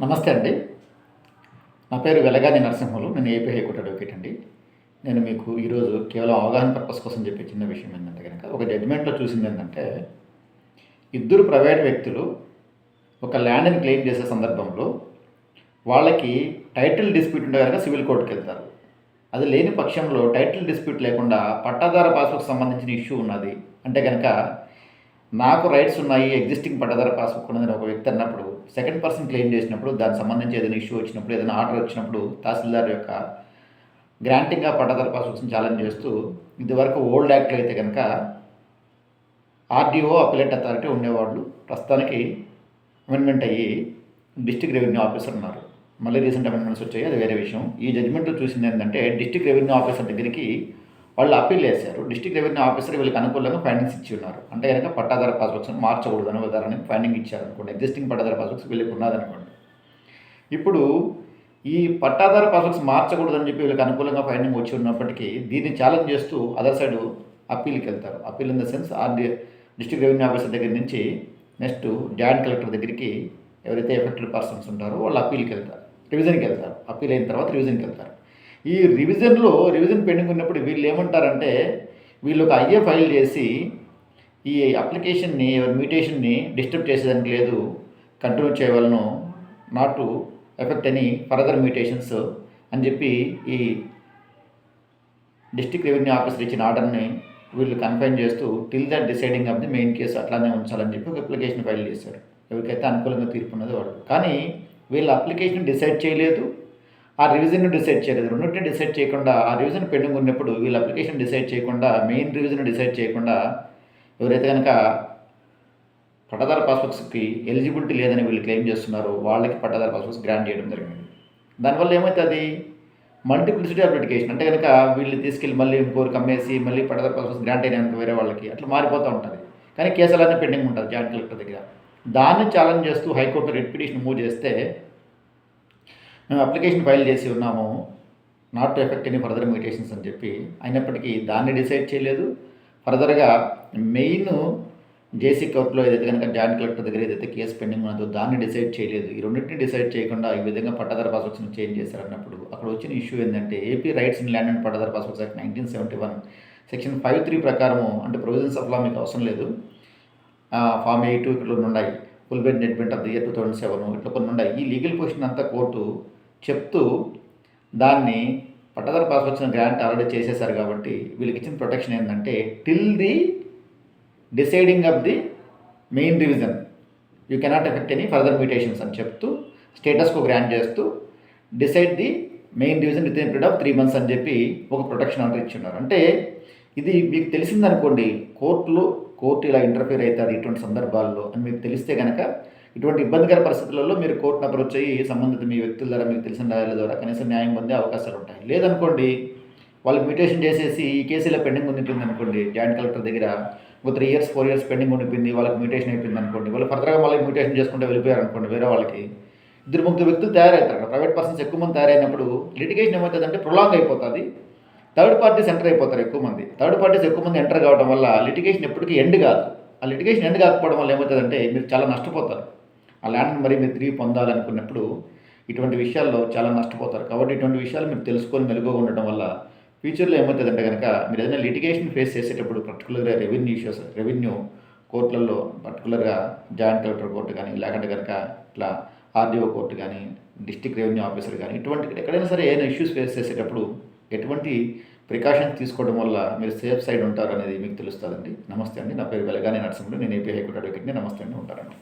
నమస్తే అండి. నా పేరు వెలగాని నరసింహులు. నేను ఏపీ హైకోర్టు అడ్వకేట్ అండి. నేను మీకు ఈరోజు కేవలం అవగాహన పర్పస్ కోసం చెప్పే చిన్న విషయం ఏంటంటే కనుక ఒక జడ్జిమెంట్లో చూసింది ఏంటంటే ఇద్దరు ప్రైవేట్ వ్యక్తులు ఒక ల్యాండ్ని క్లెయిమ్ చేసే సందర్భంలో వాళ్ళకి టైటిల్ డిస్ప్యూట్ ఉంటే కనుక సివిల్ కోర్టుకి వెళ్తారు. అది లేని పక్షంలో టైటిల్ డిస్ప్యూట్ లేకుండా పట్టాదార పాస్బుక్ సంబంధించిన ఇష్యూ ఉన్నది. అంటే కనుక నాకు రైట్స్ ఉన్నాయి ఎగ్జిస్టింగ్ పట్టదార పాస్బుక్ ఉన్నదని ఒక వ్యక్తి అన్నప్పుడు సెకండ్ పర్సన్ క్లెయిమ్ చేసినప్పుడు దానికి సంబంధించి ఏదైనా ఇష్యూ వచ్చినప్పుడు ఏదైనా ఆర్డర్ వచ్చినప్పుడు తహసీల్దార్ యొక్క గ్రాంటింగ్గా పట్టదార పాస్బుక్స్ని ఛాలెంజ్ చేస్తూ ఇదివరకు ఓల్డ్ యాక్ట్లో అయితే కనుక ఆర్డీఓ అపిలేట్ అథారిటీ ఉండేవాళ్ళు ప్రస్తుతానికి అమెండ్మెంట్ అయ్యి డిస్ట్రిక్ట్ రెవెన్యూ ఆఫీసర్ ఉన్నారు. మళ్ళీ రీసెంట్ అమెండ్మెంట్స్ వచ్చాయి అది వేరే విషయం. ఈ జడ్జిమెంట్లో చూసింది ఏంటంటే డిస్ట్రిక్ట్ రెవెన్యూ ఆఫీసర్ దగ్గరికి వాళ్ళు అప్పీల్ వేశారు డిస్ట్రిక్ట్ రెవెన్యూ ఆఫీసర్ వీళ్ళకి అనుకూలంగా ఫైండింగ్స్ ఇచ్చి ఉన్నారు. అంటే కనుక పట్టాదార పాస్బుక్స్ మార్చకూడదు అనుకోదారని ఫైండింగ్ ఇచ్చారు అనుకోండి ఎగ్జిస్టింగ్ పట్టాదార పాస్బుక్స్ వీళ్ళకి ఉన్నదనుకోండి. ఇప్పుడు ఈ పట్టాదార పాస్బుక్స్ మార్చకూడదని చెప్పి వీళ్ళకి అనుకూలంగా ఫైండింగ్ వచ్చి ఉన్నప్పటికీ దీన్ని ఛాలెంజ్ చేస్తూ అదర్ సైడ్ అప్పీల్కి వెళ్తారు. Appeal in the sense RD district revenue officer దగ్గర నుంచి నెక్స్ట్ జాయింట్ కలెక్టర్ దగ్గరికి ఎవరైతే ఎఫెక్టెడ్ పర్సన్స్ ఉంటారో వాళ్ళు అప్పీల్కి వెళ్తారు. రివిజన్కి వెళ్తారు. అప్పీల్ అయిన తర్వాత రివిజన్కి వెళ్తారు. ఈ రివిజన్లో రివిజన్ పెండింగ్ ఉన్నప్పుడు వీళ్ళు ఏమంటారంటే వీళ్ళు ఒక ఐఏ ఫైల్ చేసి ఈ అప్లికేషన్ని మ్యూటేషన్ని డిస్టర్బ్ చేసేదానికి లేదు కంటిన్యూ చేయవలను not to effect any further mutations అని చెప్పి ఈ డిస్ట్రిక్ట్ రెవెన్యూ ఆఫీసర్ ఇచ్చిన ఆర్డర్ని వీళ్ళు కన్ఫైన్ చేస్తూ till that deciding of the main case అట్లానే ఉంచాలని చెప్పి ఒక అప్లికేషన్ ఫైల్ చేశారు. ఎవరికైతే అనుకూలంగా తీర్పు ఉన్నది వాడు. కానీ వీళ్ళు అప్లికేషన్ డిసైడ్ చేయలేదు. ఆ రివిజన్ డిసైడ్ చేయలేదు. రెండింటిని డిసైడ్ చేయకుండా ఆ రివిజన్ పెండింగ్ ఉన్నప్పుడు వీళ్ళు అప్లికేషన్ డిసైడ్ చేయకుండా మెయిన్ రివిజన్ డిసైడ్ చేయకుండా ఎవరైతే కనుక పట్టదార పాస్బుక్స్కి ఎలిజిబిలిటీ లేదని వీళ్ళు క్లెయిమ్ చేస్తున్నారు వాళ్ళకి పట్టదార పాస్బుక్స్ గ్రాంట్ చేయడం జరిగింది. దానివల్ల ఏమవుతుంది మల్టిప్లిసిటీ ఆఫ్ అప్లికేషన్ అంటే కనుక వీళ్ళు తీసుకెళ్ళి మళ్ళీ ఇంకోరికి అమ్మేసి మళ్ళీ పట్టదార పాస్బుక్స్ గ్రాంట్ అయినాక వేరే వాళ్ళకి అట్లా మారిపోతూ ఉంటుంది. కానీ కేసులన్నీ పెండింగ్ ఉంటుంది జాయింట్ కలెక్టర్ దగ్గర. దాన్ని ఛాలెంజ్ చేస్తూ హైకోర్టు రెడ్ పిటిషన్ మూవ్ చేస్తే మేము అప్లికేషన్ ఫైల్ చేసి ఉన్నాము. Not to effect any further mutations అని చెప్పి అయినప్పటికీ దాన్ని డిసైడ్ చేయలేదు. ఫర్దర్గా మెయిన్ జేసీ కోర్టులో ఏదైతే కనుక జాయింట్ కలెక్టర్ దగ్గర ఏదైతే కేసు పెండింగ్ ఉన్నదో దాన్ని డిసైడ్ చేయలేదు. ఈ రెండింటిని డిసైడ్ చేయకుండా ఈ విధంగా పట్టాదార పాస్బుక్స్ని చేంజ్ చేశారన్నప్పుడు అక్కడ వచ్చిన ఇష్యూ ఏంటంటే AP rights in land and Pattadar passbooks act nineteen seventy one section five three ప్రకారము అంటే ప్రొవిజన్స్ ఆఫ్ లా మీకు అవసరం లేదు. ఫామ్ ఎయిట్ ఇక్కడ ఉన్నాయి. Full bed judgement of the year two thousand seven ఇట్లా కొన్ని ఉన్నాయి. ఈ లీగల్ పొజిషన్ అంతా కోర్టు చెప్తూ దాన్ని పట్టదార పాస్ వచ్చిన గ్రాంట్ ఆల్రెడీ చేసేశారు కాబట్టి వీళ్ళకి ఇచ్చిన ప్రొటెక్షన్ ఏంటంటే till the deciding of the main revision you cannot effect any further mutations అని చెప్తూ స్టేటస్కు గ్రాంట్ చేస్తూ decide the main division within period of three months అని చెప్పి ఒక ప్రొటెక్షన్ ఆర్డర్ ఇచ్చున్నారు. అంటే ఇది మీకు తెలిసిందనుకోండి కోర్టులో కోర్టు ఇలా ఇంటర్ఫీర్ అవుతుంది ఇటువంటి సందర్భాల్లో అని మీకు తెలిస్తే కనుక ఇటువంటి ఇబ్బందికర పరిస్థితులలో మీరు కోర్టును అప్రోచ్ అయ్యి సంబంధిత మీ వ్యక్తుల ద్వారా మీకు తెలిసిన రాయాల ద్వారా కనీసం న్యాయం పొందే అవకాశాలు ఉంటాయి. లేదనుకోండి వాళ్ళు మ్యూటేషన్ చేసేసి ఈ కేసులో పెండింగ్ ఉండిపోయింది అనుకోండి జాయింట్ కలెక్టర్ దగ్గర ఒక three years four years pending ఉండిపోయింది వాళ్ళకి మ్యూటేషన్ అయిపోయింది అనుకోండి వాళ్ళు ఫర్దర్గా మళ్ళీ మ్యూటేషన్ చేసుకుంటే వెళ్ళిపోయారు అనుకోండి వేరే వాళ్ళకి ఇద్దరు ముగ్గురు వ్యక్తులు తయారవుతారు. ప్రైవేట్ పర్సన్స్ ఎక్కువ మంది తయారైనప్పుడు లిటిగేషన్ ఏమవుతుందంటే ప్రొలాంగ్ అయిపోతుంది. థర్డ్ పార్టీస్ ఎంటర్ అయిపోతారు ఎక్కువ మంది. థర్డ్ పార్టీస్ ఎక్కువ మంది ఎంటర్ కావడం వల్ల లిటిగేషన్ ఎప్పటికీ ఎండ్ కాదు. ఆ లిటిగేషన్ ఎండ్ కాకపోవడం వల్ల ఏమవుతుందంటే మీరు చాలా నష్టపోతారు. ఆ ల్యాండ్ని మరి మీరు తిరిగి పొందాలనుకున్నప్పుడు ఇటువంటి విషయాల్లో చాలా నష్టపోతారు. కాబట్టి ఇటువంటి విషయాలు మీరు తెలుసుకొని మెలుగుగా ఉండడం వల్ల ఫ్యూచర్లో ఏమవుతుందంటే కనుక మీరు ఏదైనా లిటిగేషన్ ఫేస్ చేసేటప్పుడు పర్టికులర్గా రెవెన్యూ ఇష్యూస్ రెవెన్యూ కోర్టులలో పర్టికులర్గా జాయింట్ కలెక్టర్ కోర్టు కానీ లేకుంటే కనుక ఇట్లా ఆర్డీఓ కోర్టు కానీ డిస్ట్రిక్ట్ రెవెన్యూ ఆఫీసర్ కానీ ఇటువంటి ఎక్కడైనా సరే ఏదైనా ఇష్యూస్ ఫేస్ చేసేటప్పుడు ఎటువంటి ప్రికాషన్స్ తీసుకోవడం వల్ల మీరు సేఫ్ సైడ్ ఉంటారు అనేది మీకు తెలుస్తుందండి. నమస్తే అండి. నా పేరు వెలగానే నరసింహుడు. నేను ఏపీ హైకోర్టు అడ్వకేట్ని. నమస్తే అండి. ఉంటారండి